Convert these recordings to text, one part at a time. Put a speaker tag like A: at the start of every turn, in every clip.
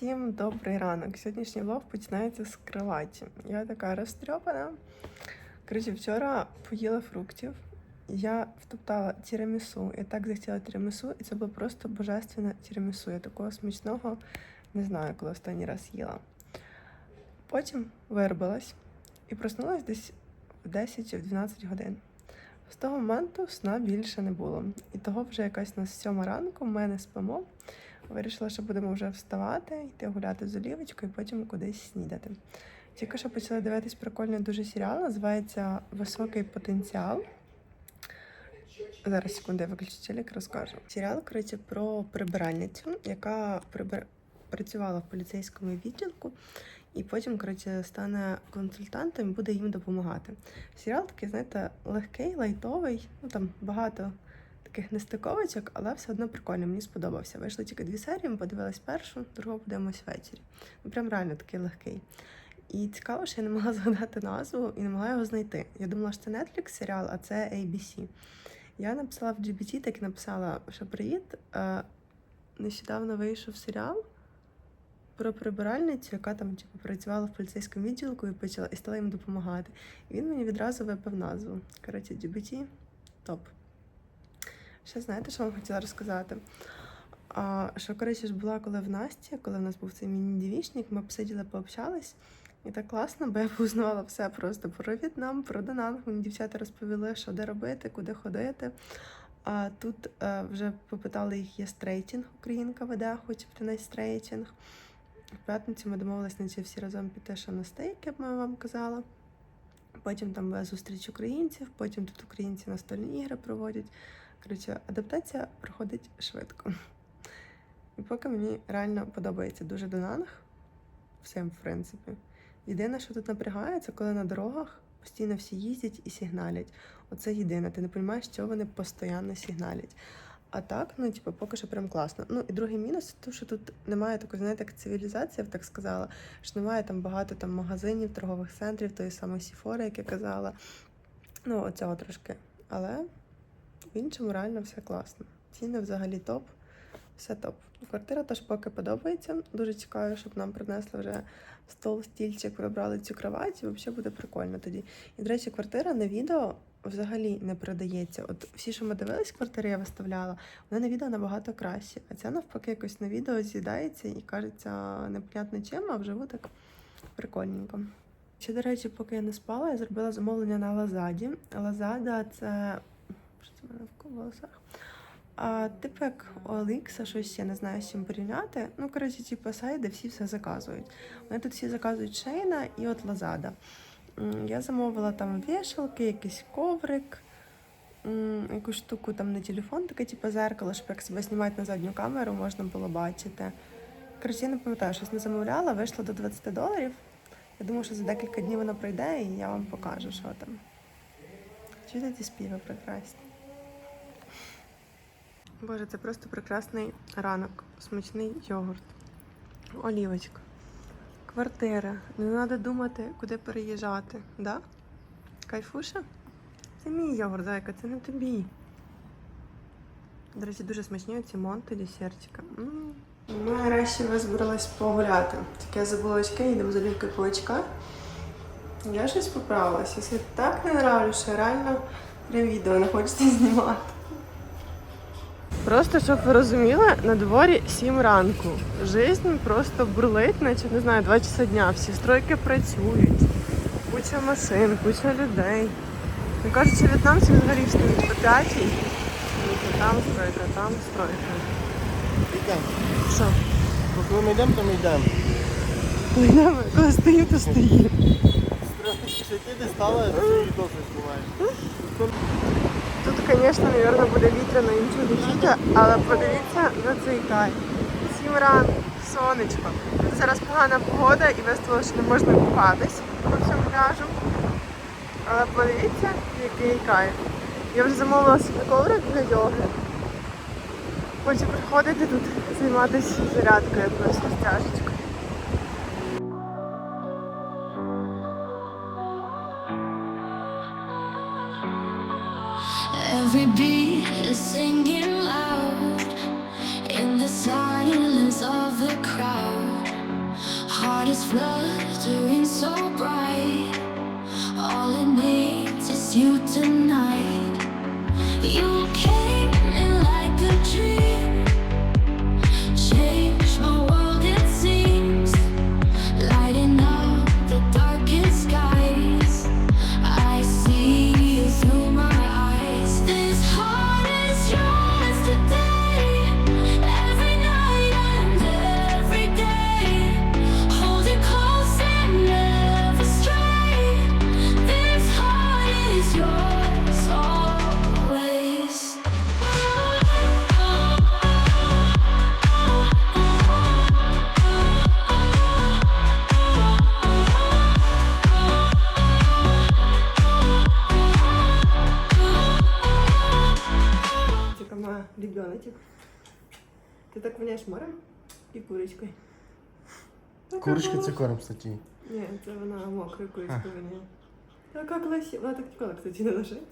A: Всім добрий ранок. Сьогоднішній влог починається з кроваті. Я така розтрьопана. Коротше, вчора поїла фруктів. Я втоптала тірамісу. Я так захотіла тірамісу, і це було просто божественне тірамісу. Я такого смачного не знаю, коли останній раз їла. Потім виробилась і проснулась десь в 10 чи в 12 годин. З того моменту сна більше не було. І того вже якась на сьома ранку ми не спимо. Вирішила, що будемо вже вставати, йти гуляти з олівочкою і потім кудись снідати. Тільки що почала дивитись прикольний дуже серіал, називається Високий потенціал. Зараз секунду, я виключу телек, розкажу. Серіал, коротше, про прибиральницю, яка прибир... працювала в поліцейському відділку, і потім, коротше, стане консультантом і буде їм допомагати. Серіал такий, знаєте, легкий, лайтовий, ну там багато таких нестиковочок, але все одно прикольно, мені сподобався. Вийшло тільки дві серії, ми подивилась першу, другу подивимось ввечері. Ну прям реально такий легкий. І цікаво, що я не могла згадати назву і не могла його знайти. Я думала, що це Netflix серіал, а це ABC. Я написала в GBT, так і написала, що привіт. е, Нещодавно вийшов серіал про прибиральницю, яка там типу, працювала в поліцейському відділку і почала і стала їм допомагати. І він мені відразу випив назву. Коротше, GBT топ. Ще знаєте, що вам хотіла розказати? А, що, коротше, ж була коли в Насті, коли в нас був цей міні-дівічник, ми посиділи, пообщались. І так класно, бо я познавала все просто про В'єтнам, про Дананг. Мені дівчата розповіли, що де робити, куди ходити. А тут е, вже попитали їх, є стрейтінг, українка веде, хоче на стрейтінг. В п'ятницю ми домовилися на ці всі разом піти ще на стейк, як я вам казала. Потім там була зустріч українців, потім тут українці настольні ігри проводять. Коротше, адаптація проходить швидко. І поки мені реально подобається дуже Донанг, всім, в принципі. Єдине, що тут напрягає, це коли на дорогах постійно всі їздять і сигналять. Оце єдине, ти не розумієш, що вони постійно сигналять. А так, ну, типу, поки що прям класно. Ну і другий мінус те, що тут немає такої, знаєте, як цивілізації, я б так сказала, що немає там багато там магазинів, торгових центрів, тої самої Сіфори, як я казала. Ну, оцього трошки. Але в іншому реально все класно. Ціни взагалі топ, все топ. Квартира теж поки подобається. Дуже чекаю, щоб нам принесли вже стол, стільчик, прибрали цю кровать, і взагалі буде прикольно тоді. І, до речі, квартира на відео взагалі не продається. От всі, що ми дивились, квартири я виставляла, вони на відео набагато кращі. А ця навпаки якось на відео з'їдається і кажеться непонятно чим, а вживу так прикольненько. Ще, до речі, поки я не спала, я зробила замовлення на Лазаді. Лазада це. Що це в мене в волосах? А, типу як OLX, щось я не знаю з чим порівняти. Ну, коротше, типу сайт, де всі все заказують. Вони тут всі заказують Шейна і от Лазада. Я замовила там вішалки, якийсь коврик, якусь штуку там на телефон, таке типу зеркало, щоб як себе знімати на задню камеру, можна було бачити. Коротше, я не пам'ятаю, щось не замовляла, вийшло до 20 доларів. Я думаю, що за декілька днів воно прийде і я вам покажу, що там. Чуєте ці співи прекрасні? Боже, це просто прекрасний ранок. Смачний йогурт. Олівочка. Квартира. Не треба думати, куди переїжджати. Да? Кайфуша? Це мій йогурт, зайка, це не тобі. До речі, дуже смачні ці монти десертика. М. Ми нарешті визбирались погуляти. Так я забула очки, йдемо з олівкою по. Я щось поправилась. Якщо так не нравлюсь, що реально прям відео не хочеться знімати. Просто щоб ви розуміли, на дворі 7 ранку. Жизнь просто бурлить, наче не знаю, 2 часа дня. Всі стройки працюють. Куча машин, куча людей. Мені кажуть, в'єтнамці взагалі встають по п'ятій. Там стройка, там стройка.
B: Йдемо.
A: Що?
B: Коли ми йдемо, то ми йдемо.
A: Коли йдемо, коли стою, то стою.
B: Що ти не стала, то відоси знімаєш.
A: Звісно, мабуть, буде вітряно і нічого не але подивіться на цей кайф. Сім ранку, сонечко. Зараз погана погода і виставило, що не можна купатись по всьому пляжу. Але подивіться, який кайф. Я вже замовила собі коврик для йоги. Хочу приходити тут займатися зарядкою розтяжечкою.
C: Every
A: Love. Така
D: Курочка це корм, кстати.
A: Ні, це вона мокрою курочкою воняє. Така красива. Вона так ніколи, кстати, не лежить.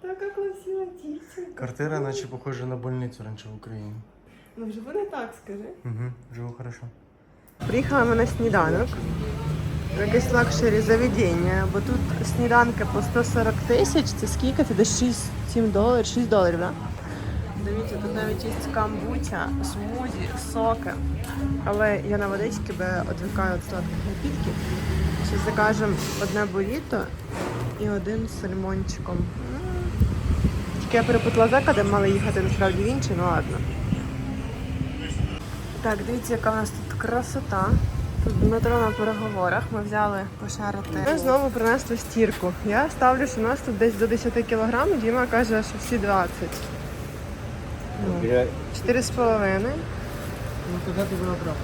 A: Така красива дівчинка.
D: Квартира наче похожа на больницю раніше в Україні.
A: Ну вже не так, скажи.
D: Угу, живу хорошо.
A: Приїхали ми на сніданок. В Якесь лакшері заведення, бо тут сніданки по 140 тисяч, це скільки? Це десь 6-7 доларів, 6 доларів, так? Да? Дивіться, тут навіть є камбуча, смузі, соки. Але я на водички, бо я відвикаю від сладких напідків. Ще закажемо одне буріто і один з сальмончиком. Тільки я перепутала заклади, мали їхати насправді в інший, ну ладно. Так, дивіться, яка в нас тут красота. Тут Дмитро на переговорах. Ми взяли пошарити. Ми знову принесли стірку. Я ставлю, що у нас тут десь до 10 кг, Діма каже, що всі 20. Ну, 4,5.
B: Ну тоді ти була права.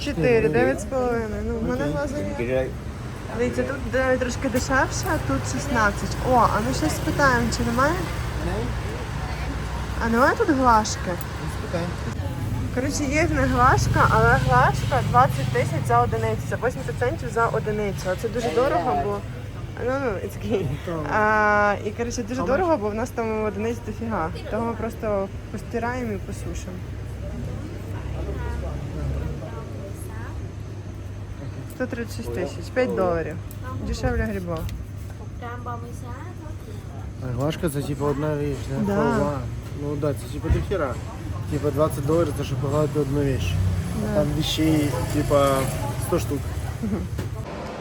A: 4, 9,5. Ну, в мене глаза є. Дивіться, тут трошки дешевше, а тут 16. О, а ми щось спитаємо, чи немає? А немає тут глашки? Коротше, є них глашка, але глашка 20 тисяч за одиницю, це 80 центів за одиницю. А це дуже дорого, бо. Ну, ну, it's okay. А, і коротше, дуже дорого, бо в нас там одиниць дофіга. Того ми просто постираємо і посушимо. 136 тисяч, 5 доларів. Дешевле грибов.
C: 136.
B: Глажка це типа одна річ, да?
A: Да.
B: Права. Ну да, це типа до хера. Типа 20 доларів це щоб погладити одну вещь. А Там вещей типа 100 штук.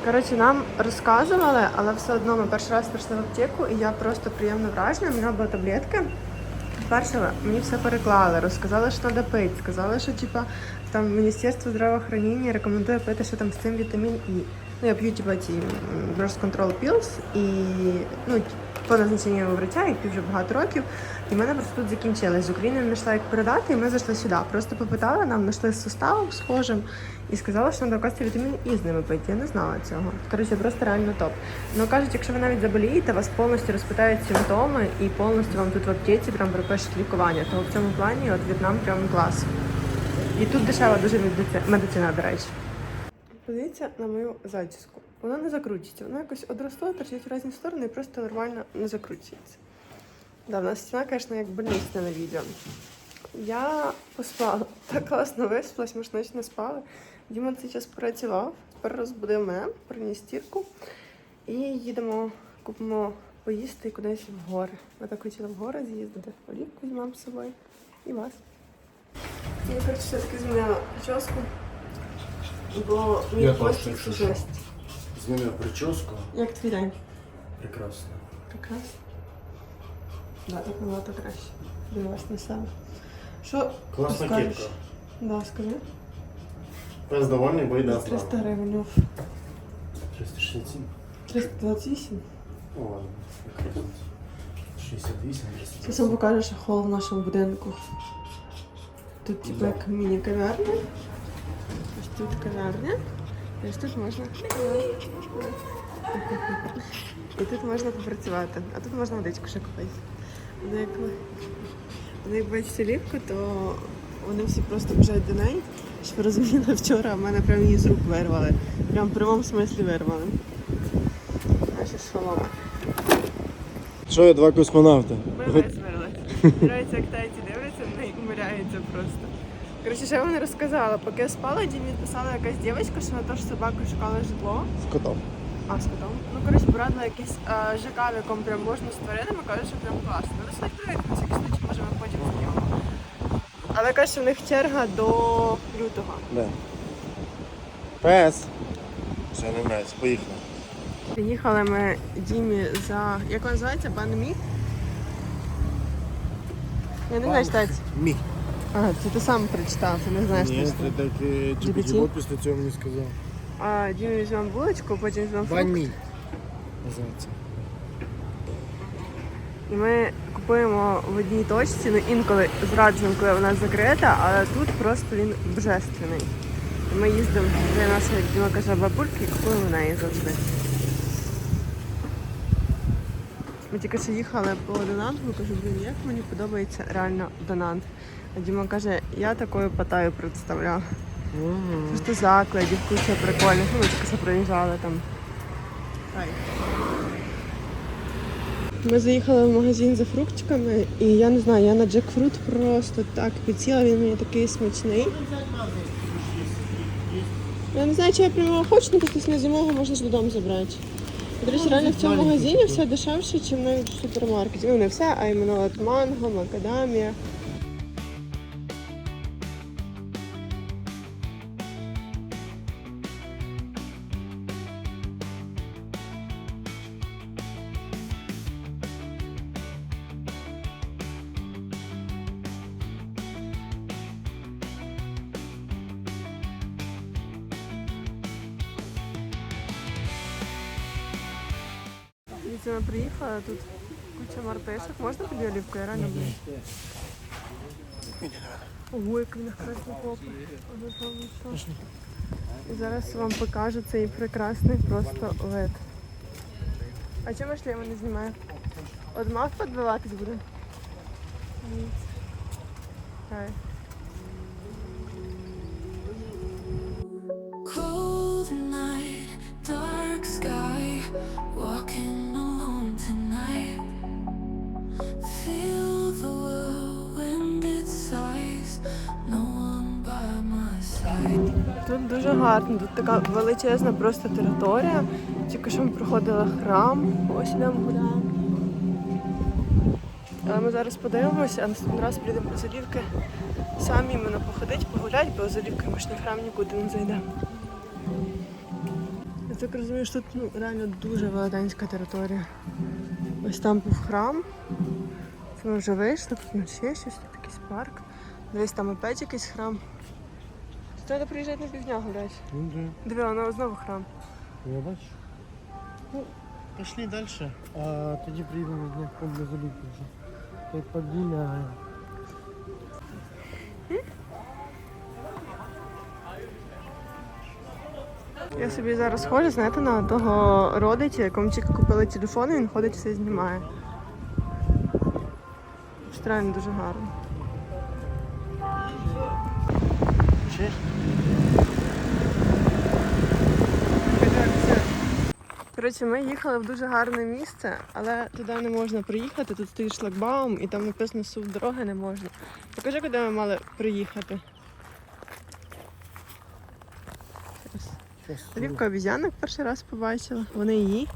A: Коротше, нам розказували, але все одно ми перший раз прийшли в аптеку, і я просто приємно вражена. У мене були таблетки. Перше, мені все переклали, розказали, що треба пити. Сказали, що типа там Міністерство здравоохранення рекомендує пити, що там з цим вітамін І. Ну, я п'ю типа ці Birth Control Pills і ну, по назначенню врача, я п'ю вже багато років. І в мене просто тут закінчилось. З України знайшла, як передати, і ми зайшли сюди. Просто попитали, нам знайшли з суставом схожим і сказали, що треба оказувати вітамін І з ними пити. Я не знала цього. Коротше, просто реально топ. Ну кажуть, якщо ви навіть заболієте, вас повністю розпитають симптоми і повністю вам тут в аптеці прям пропишуть лікування. Тому в цьому плані от В'єтнам прям клас. І тут дешева дуже медицина, до речі. Подивіться на мою зачіску. Вона не закручується. Вона якось одросла, торчить в різні сторони і просто нормально не закручується. Да, в нас стіна, звісно, як больнична на відео. Я поспала. Так класно виспалась, ми ж ніч не спали. Діма цей час працював, тепер розбудив мене, приніс стірку. І їдемо, купимо поїсти кудись в гори. Ми так хотіли в гори з'їздити. Олівку візьмемо з собою і вас. Я, коротше, все-таки змінила прическу, бо мій
D: що.
A: жесть.
D: Змінив прическу.
A: Як твій день?
D: Прекрасно.
A: Прекрасно. Да, так набагато краще. Дивилась на себе. Що
D: Класна
A: скажеш?
D: кепка.
A: Да, скажи.
D: Пес довольний, бо йде
A: 300 гривень. оф.
D: 367.
A: 328.
D: О, ладно. якраз. 68,
A: Зараз вам покажу, що хол в нашому будинку. Тут типу як міні-кав'ярня. Ось тут кав'ярня. І тут можна. І тут можна попрацювати. А тут можна водичку ще купити. Ну, як ви, ну, як бачите ліпку, то вони всі просто біжать до неї. Щоб ви розуміли, вчора в мене прям її з рук вирвали. Прям в прямому смислі вирвали. Наші шоломи.
B: Що є два космонавти?
A: Ми висмирилися. Подивіться, як тайці дивляться, вони умиляються просто. Коротше, ще я вам не розказала. Поки я спала, Дімі писала якась дівчинка, що вона теж з собакою шукала житло.
B: З котом.
A: А, з котом. Ну, коротше, порадила якийсь а, ЖК, в якому прям можна з тваринами, каже, що прям класно. Ну, десь перевірити, на всякий случай, може, ми потім зайдемо. Але каже, що в них черга до лютого.
B: Да. Пес. Все, не нравится. Поїхали.
A: Приїхали ми Дімі за. Як вона називається? Банмі? Я не знаю читати.
B: Мі.
A: А, це ти сам прочитав, ти не знаєш
B: Ні, це так е,
A: GPT?
B: GPT після цього мені сказав.
A: А Дімі візьмемо булочку, потім візьмемо фрукт.
B: Ванмі. Називається.
A: І ми купуємо в одній точці, ну інколи зраджуємо, коли вона закрита, але тут просто він божественний. І ми їздимо для нашої Діма каже бабульки і купуємо в неї завжди. Ми тільки що їхали по Донанту, кажу, блін, як мені подобається реально Донант. Діма каже, я такою патаю представляв.
B: Мгм.
A: Просто закладів, куча прикольних. Ну, ми тільки проїжджали там. Ми заїхали в магазин за фруктиками, і я не знаю, я на джекфрут просто так підсіла, він мені такий смачний. Я не знаю, чи я прямо хочу, але просто на зимового можна ж додому забрати. До речі, реально в цьому магазині все дешевше, ніж навіть в супермаркеті. Ну не все, а іменно от манго, макадамія. Ми приїхали, тут куча мартишок. Можна тобі олівку? Я реально буду. Ого, як він красний попа. І зараз вам покажу цей прекрасний просто лед. А чому шлема не знімає? От мав підбиватись буде? Ні. Тут дуже гарно, тут така величезна просто територія. Тільки що ми проходили храм, ось йдемо гуляємо. Але ми зараз подивимося, а наступний раз прийдемо до Залівки самі іменно походити, погуляти, бо Залівки ми ж на храм нікуди не зайдемо. Я так розумію, що тут ну, реально дуже велетенська територія. Ось там був храм. Це вже вийшли, тут ще щось, тут якийсь парк. Десь там опять якийсь храм. Треба приїжджати на півдня гуляти.
B: Ну, да.
A: Диви, воно знову храм.
B: Я бачу. Ну, пішли далі. А тоді приїдемо до заліки вже. Як поділяємо.
A: Я собі зараз ходжу, знаєте, на того родича, якому тільки купили телефон, і він ходить все знімає. Реально дуже гарно.
B: Чи?
A: Коротше, ми їхали в дуже гарне місце, але туди не можна приїхати. Тут стоїть шлагбаум і там написано сув дороги не можна. Покажи, куди ми мали приїхати. Рівка обізянок перший раз побачила. Вони її.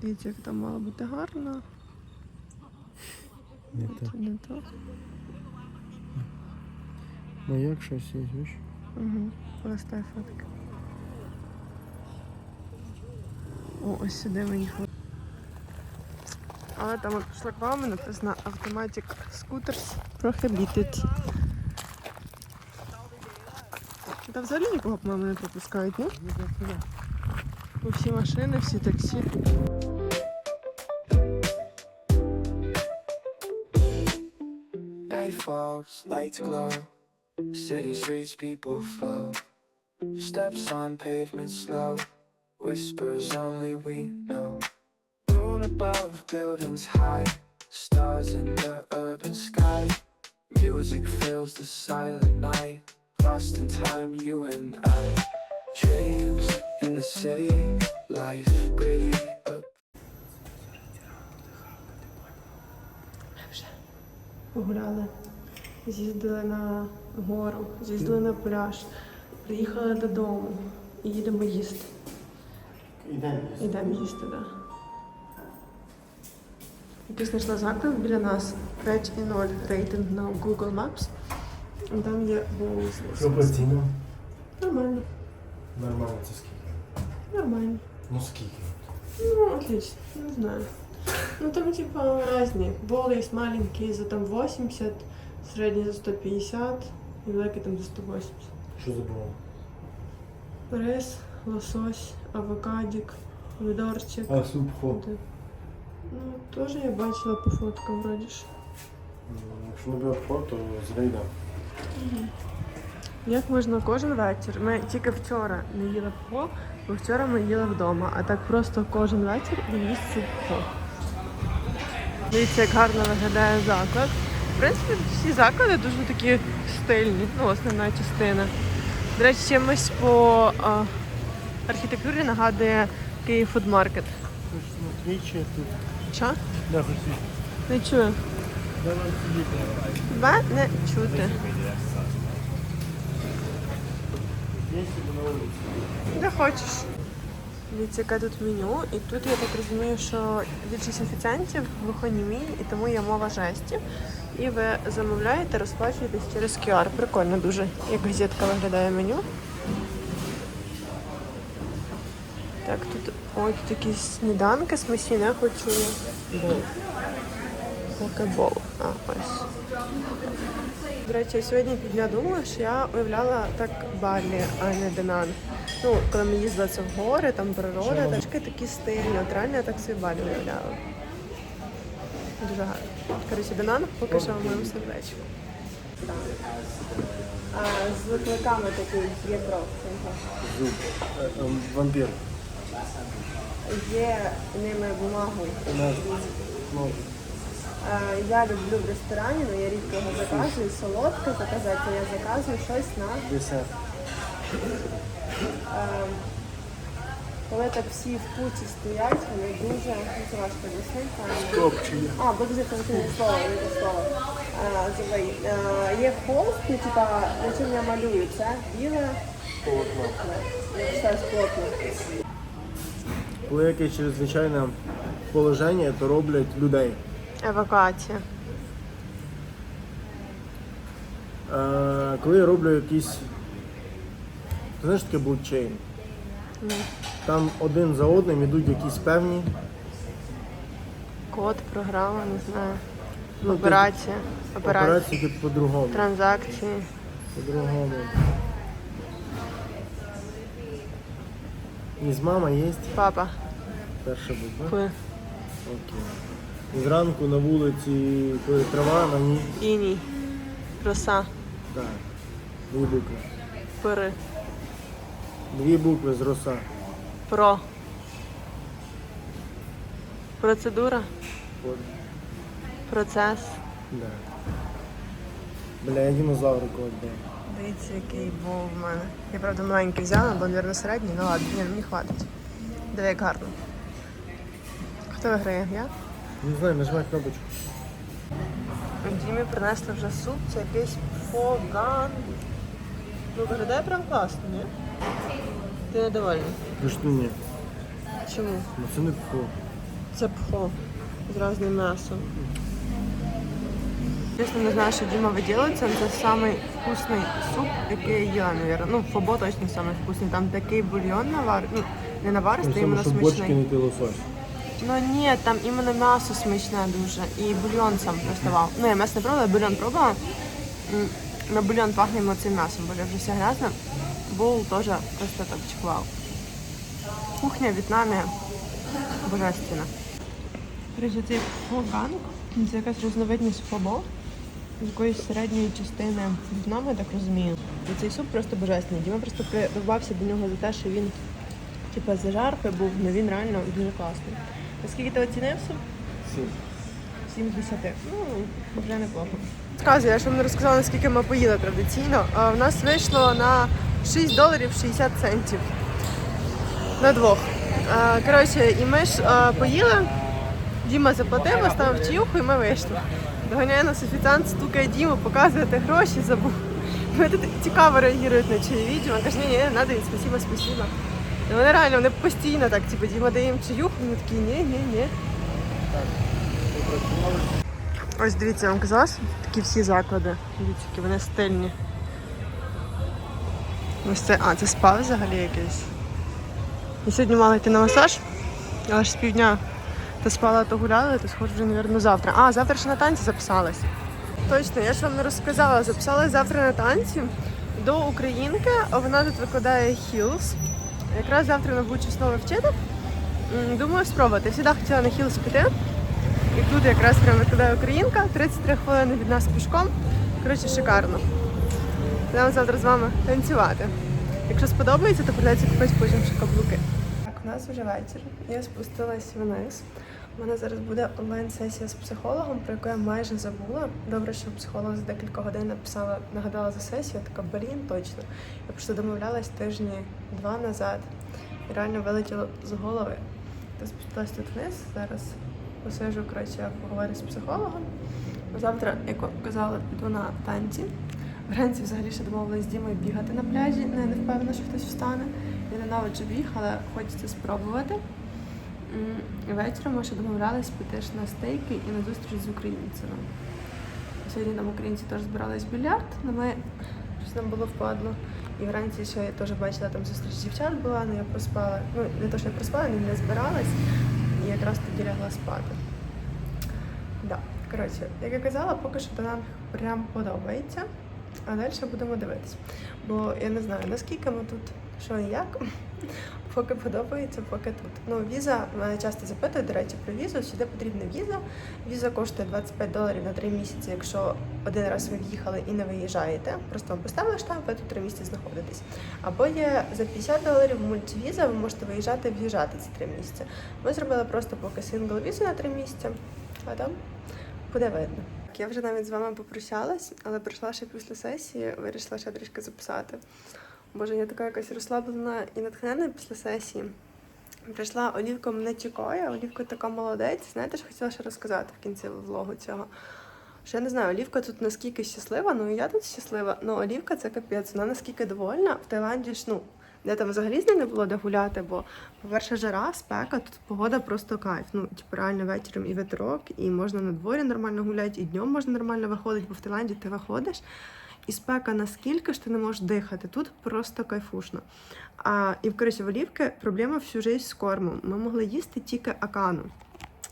A: Дивіться, як там мало бути гарно.
B: Не
A: Це
B: так.
A: не то.
B: Ну як щось є, бачиш?
A: Угу. Полистай фотки. О, ось сюди ми їхали. Але там от шлагбаумі написано Automatic Scooters Prohibited. Там взагалі нікого, по-моєму, не пропускають, ні? Всі машини, всі таксі.
E: Falls, lights glow. City streets, people flow. Steps on pavement slow. Whispers only we know. Moon above, buildings high. Stars in the urban sky. Music fills the silent night. Lost in time, you and I. Dreams in the city, life pretty up.
A: Погуляли, з'їздили на гору, з'їздили на пляж, приїхали додому і їдемо їсти.
D: Ідемо.
A: Ідемо їсти, так. Да. Якийсь знайшла заклад біля нас 5,0 рейтинг на Google Maps. І там є
D: Що по.
A: Нормально,
D: Нормально, це скільки?
A: нормально.
D: Ну скільки?
A: Ну, отлично, не знаю. Ну там типа разные. Бол есть маленький за там 80, средний за 150 и великий там за 180.
D: Що за було?
A: Рис, лосось, авокадик, помидорчик.
D: А, суп хо.
A: Да. Ну, тоже я бачила по фоткам вроде ж.
D: Якщо не буде хо, то зайде.
A: Як можна кожен вечір? Ми тільки вчора не їли пхо, бо вчора ми їли вдома, а так просто кожен вечір він їсть суп пхо. Дивіться, як гарно виглядає заклад. В принципі, всі заклади дуже такі стильні, ну, основна частина. До речі, чимось по а, архітектурі нагадує Київ фудмаркет.
B: На тут. Хочеш.
A: Не чую. Тебе не чути. Де хочеш. Дивіться, яке тут меню. І тут я так розумію, що більшість офіціантів глухонімі, і тому є мова жестів. І ви замовляєте, розплачуєтесь через QR. Прикольно дуже, як газетка виглядає меню. Так, тут ой, тут якісь сніданки смачні, не хочу. Покебол. А, ось. До речі, я сьогодні півдня думала, що я уявляла так Балі, а не Денан. Ну, коли ми їздили це в гори, там природа, тачки такі стильні. От реально я так собі Балі уявляла. Дуже гарно. Коротше, Денан поки що в моєму сердечку. А з викликами такий є кров.
B: Зуб. Е, ем, Вампір.
A: Є ними бумагою. Е, Я люблю в ресторані, але я рідко його заказую. Солодке заказати, то я заказую щось на
B: Десерт.
A: Е, коли так всі в куці стоять, вони дуже ну, важко.
B: Копчення.
A: А, буде не слово, не слово. Е, Є холст, ну типа на чим я малюю. Це біле
B: Полотно.
A: я писаю плотно.
B: Коли якесь чрезвичайне положення, то роблять людей.
A: Евакуація.
B: Е, коли я роблю якісь. Ти знаєш таке блокчейн? Там один за одним йдуть якісь певні.
A: Код, програма, не знаю.
B: Ну,
A: Операція. Операція.
B: Операції типу по-другому.
A: Транзакції.
B: По-другому. Із мама є
A: Папа.
B: перша буква.
A: П.
B: Окей. Зранку на вулиці, коли трава, на ній.
A: Іній. Роса.
B: Так. Дві букви.
A: Пири.
B: Дві букви з роса.
A: Про. Процедура.
B: От.
A: Процес.
B: Да. Бля, я динозаври когось дав.
A: Дивіться, який був в мене. Я правда маленький взяла, бо, мабуть, середній, ну ладно, ні, мені хватить. Диви, як гарно. Хто виграє? Я?
B: Не знаю, нажимай кнопочку.
A: Дімі принесли вже суп, це якийсь фоган. Ну, виглядає прям класно, ні? Ти недовольний?
B: Ну що ні?
A: Чому?
B: Ну це не пхо.
A: Це пхо з різним м'ясом. Чесно, не знаю, що Діма виділиться, але це самий вкусний суп, який я їла, мабуть. Ну, фобо точно самий вкусний. Там такий бульйон навар... ну, не наваристий, іменно
B: щоб бочки
A: смачний. Ну ні, там іменно м'ясо смачне дуже. І бульйон сам приставав. Ну, я м'ясо не пробувала, бульйон пробувала. На бульйон пахне цим м'ясом, бо вже все грязне. Бол теж просто топчик вау. Кухня в В'єтнамі божественна. Короче, цей фоганг це якась різновидність фобо якоїсь середньої частини В'єтнаму, я так розумію. І цей суп просто божественний. Діма просто придбався до нього за те, що він типа зажарпи був, але він реально дуже класний. Наскільки ти оцінив суп?
B: Сім.
A: 7 з 10. Ну, вже неплохо. Розказую, я ж вам не розказала, наскільки ми поїли традиційно. А, В нас вийшло на 6 доларів 60 центів. На двох. А, Коротше, і ми ж а, поїли, Діма заплатив, оставив чаюху і ми вийшли. Доганяє нас офіціант, стукає Діму, показуєте гроші, забув. Вони тут цікаво реагують на чиї відео. Він каже, ні, ні, не він, спасибо, спасибо. І вони реально, вони постійно так, типу, Діма дає їм чаюх, вони такі, ні, ні, ні. Ось дивіться, я вам казала, такі всі заклади. Дивіться, які вони стильні. Ось це, а, це спа взагалі якийсь. Я сьогодні мала йти на масаж, але ж з півдня то спала, то гуляла, то схоже вже, мабуть, завтра. А, завтра ще на танці записалась. Точно, я ж вам не розказала. Записалась завтра на танці до українки, вона тут викладає хілс. Якраз завтра вона буде основи вчити. Думаю, спробувати. Я завжди хотіла на хілс піти. І тут якраз прям викладає українка, 33 хвилини від нас пішком. Коротше, шикарно. Будемо завтра з вами танцювати. Якщо сподобається, то придеться купити потім ще каблуки. Так, вже вечір. Я спустилась вниз. У мене зараз буде онлайн-сесія з психологом, про яку я майже забула. Добре, що психолог за декілька годин написала, нагадала за сесію. Така, блін, точно. Я просто домовлялась тижні два назад і реально вилетіло з голови. Я спустилась тут вниз. Зараз посижу, коротше, поговорю з психологом. Завтра, як казала, піду на танці. Вранці взагалі ще домовилась з Дімою бігати на пляжі. Не, не впевнена, що хтось встане. Ненавиджу біг, але хочеться спробувати. Вечором ми ще домовлялись піти ж на стейки і на зустріч з українцями. Сьогодні там українці теж збирались більярд, але ми щось нам було впадло. І вранці ще я теж бачила там зустріч дівчат була, але я проспала. Ну, не то, що я проспала, але не збиралась. І якраз тоді лягла спати. Да. Коротше, як я казала, поки що то нам прям подобається. А далі будемо дивитись. Бо я не знаю, наскільки ми тут, що і як. Поки подобається, поки тут. Ну, віза, мене часто запитують, до речі, про візу. Сюди потрібна віза. Віза коштує 25 доларів на 3 місяці, якщо один раз ви в'їхали і не виїжджаєте. Просто вам поставили штамп, ви тут 3 місяці знаходитесь. Або є за 50 доларів мультивіза, ви можете виїжджати і в'їжджати ці 3 місяці. Ми зробили просто поки сингл візу на 3 місяці, а там буде видно. Я вже навіть з вами попрощалась, але прийшла ще після сесії, вирішила ще трішки записати. Боже, я така якась розслаблена і натхнена після сесії. Прийшла Олівка мене чекає, Олівка така молодець. Знаєте, що хотіла ще розказати в кінці влогу цього? Що я не знаю, Олівка тут наскільки щаслива, ну і я тут щаслива. Ну, Олівка це капець, вона наскільки довольна. В Таїланді ж, ну, де там взагалі не було де гуляти, бо, по-перше, жара, спека, тут погода просто кайф. Ну, типу, реально вечором і ветрок, і можна на дворі нормально гуляти, і днем можна нормально виходити, бо в Таїланді ти виходиш. І спека наскільки ж ти не можеш дихати. Тут просто кайфушно. А, і в Олівки проблема всю життя з кормом. Ми могли їсти тільки акану.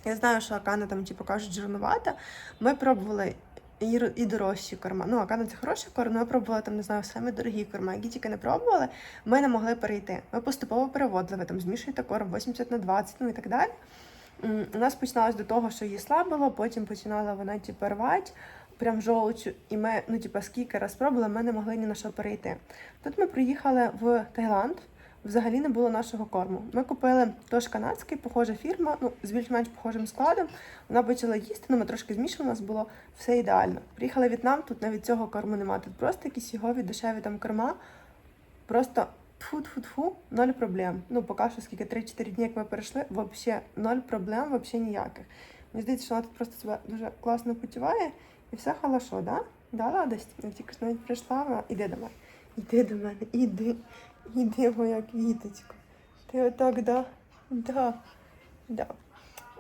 A: Я знаю, що акана там, типу, кажуть, жирнувата. Ми пробували і, і дорожчі корма. Ну, акана це хороший корм, але ми пробували там, не знаю, самі дорогі корма. Які тільки не пробували, ми не могли перейти. Ми поступово переводили, там змішуєте корм 80 на 20, ну і так далі. У нас починалось до того, що її слабило, потім починала вона типу, рвати, прям жовчу. І ми, ну, типу, скільки раз пробували, ми не могли ні на що перейти. Тут ми приїхали в Таїланд. Взагалі не було нашого корму. Ми купили теж канадський, похожа фірма, ну з більш-менш похожим складом. Вона почала їсти, ну ми трошки змішали, у нас було все ідеально. Приїхали в В'єтнам, тут навіть цього корму немає. Тут просто якісь йогові дешеві там корма. Просто тфу-тфу-тфу, ноль проблем. Ну, поки що скільки 3-4 дні, як ми перейшли, взагалі ноль проблем, взагалі ніяких. Мені здається, що вона тут просто себе дуже класно почуває і все хорошо, да? Да, радость? Я тільки ж навіть прийшла, іди до мене. Іди до мене, іди, іди, моя квіточка. Ти отак, да? Да. Да.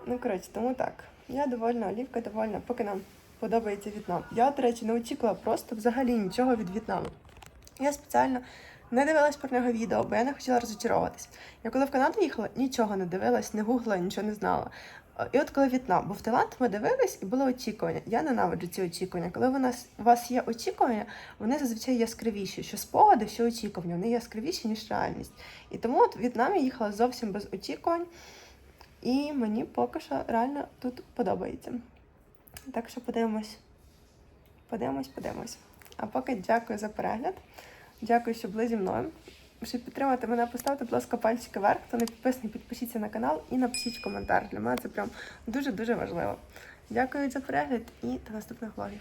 A: Ну, коротше, тому так. Я довольна, Олівка довольна, поки нам подобається В'єтнам. Я, до речі, не очікувала просто взагалі нічого від В'єтнаму. Я спеціально не дивилась про нього відео, бо я не хотіла розочаровуватись. Я коли в Канаду їхала, нічого не дивилась, не гуглила, нічого не знала. І от коли В'єтнам, бо в Таїланд ми дивились і було очікування. Я ненавиджу ці очікування. Коли у нас у вас є очікування, вони зазвичай яскравіші. Що спогади, що очікування, вони яскравіші, ніж реальність. І тому от В'єтнам я їхала зовсім без очікувань. І мені поки що реально тут подобається. Так що подивимось. Подивимось, подивимось. А поки дякую за перегляд. Дякую, що були зі мною. Щоб підтримати мене, поставте, будь ласка, пальчики вверх. Хто не підписаний, підпишіться на канал і напишіть коментар. Для мене це прям дуже-дуже важливо. Дякую за перегляд і до наступних влогів.